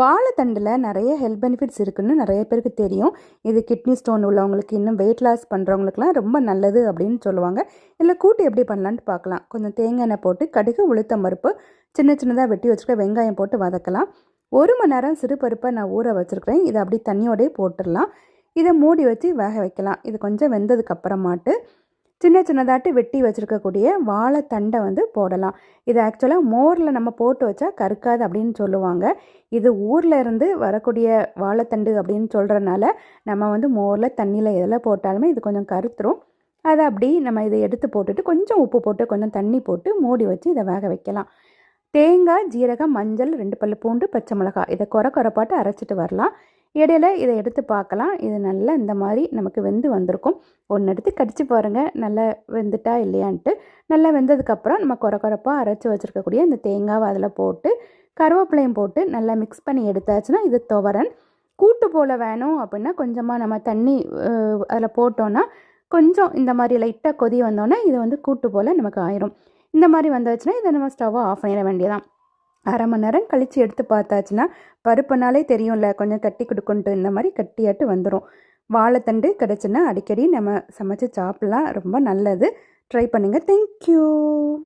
வாழைத்தண்டில் நிறைய health benefits இருக்குன்னு நிறைய பேருக்கு தெரியும். இது கிட்னி ஸ்டோன் உள்ளவங்களுக்கு இன்னும் வெயிட் லாஸ் பண்ணுறவங்களுக்குலாம் ரொம்ப நல்லது அப்படின்னு சொல்லுவாங்க. இல்லை கூட்டு எப்படி பண்ணலான்னு பார்க்கலாம். கொஞ்சம் தேங்காய் எண்ணெய் போட்டு கடுகு உளுத்தம் பருப்பு சின்ன சின்னதாக வெட்டி வச்சுருக்க வெங்காயம் போட்டு வதக்கலாம். ஒரு மணி நேரம் சிறு பருப்பை நான் ஊற வச்சுருக்கிறேன். இதை அப்படி தண்ணியோடையே போட்டுடலாம். இதை மூடி வச்சு வேக வைக்கலாம். இது கொஞ்சம் வெந்ததுக்கு அப்புறமாட்டு சின்ன சின்னதாட்டு வெட்டி வச்சுருக்கக்கூடிய வாழைத்தண்டை வந்து போடலாம். இது ஆக்சுவலாக மோரில் நம்ம போட்டு வச்சா கருக்காது அப்படின்னு சொல்லுவாங்க. இது ஊரில் இருந்து வரக்கூடிய வாழைத்தண்டு அப்படின்னு சொல்கிறனால நம்ம வந்து மோரில் தண்ணியில் இதெல்லாம் போட்டாலுமே இது கொஞ்சம் கருத்துரும். அதை அப்படி நம்ம இதை எடுத்து போட்டுட்டு கொஞ்சம் உப்பு போட்டு கொஞ்சம் தண்ணி போட்டு மூடி வச்சு இதை வேக வைக்கலாம். தேங்காய் ஜீரகம் மஞ்சள் ரெண்டு பல்லு பூண்டு பச்சை மிளகாய். இதை குறை குறைப்பாட்டு அரைச்சிட்டு வரலாம். இடையில இதை எடுத்து பார்க்கலாம். இது நல்லா இந்த மாதிரி நமக்கு வெந்து வந்திருக்கும். ஒன்று எடுத்து கடிச்சு பாருங்கள் நல்லா வெந்துட்டா இல்லையான்ட்டு. நல்லா வெந்ததுக்கப்புறம் நம்ம குறை குறைப்பாக அரைச்சி வச்சுருக்கக்கூடிய இந்த தேங்காவை அதில் போட்டு கருவேப்பிலையும் போட்டு நல்லா மிக்ஸ் பண்ணி எடுத்தாச்சுன்னா இது துவரன். கூட்டு போல் வேணும் அப்படின்னா கொஞ்சமாக நம்ம தண்ணி அதில் போட்டோன்னா கொஞ்சம் இந்த மாதிரி லைட்டாக கொதி வந்தோன்னே இது வந்து கூட்டு போல் நமக்கு ஆயிரும். இந்த மாதிரி வந்தாச்சுன்னா இதை நம்ம ஸ்டவ்வை ஆஃப் பண்ணிட வேண்டியதான் அரை மணி நேரம் கழித்து எடுத்து பார்த்தாச்சுன்னா பருப்புனாலே தெரியும்ல கொஞ்சம் கட்டி கொடுக்குன்ட்டு இந்த மாதிரி கட்டியாட்டு வந்துடும் வாழைத்தண்டு கிடச்சுன்னா அடிக்கடி நம்ம சமைச்சு சாப்பிட்லாம். ரொம்ப நல்லது. ட்ரை பண்ணுங்கள் தேங்க்யூ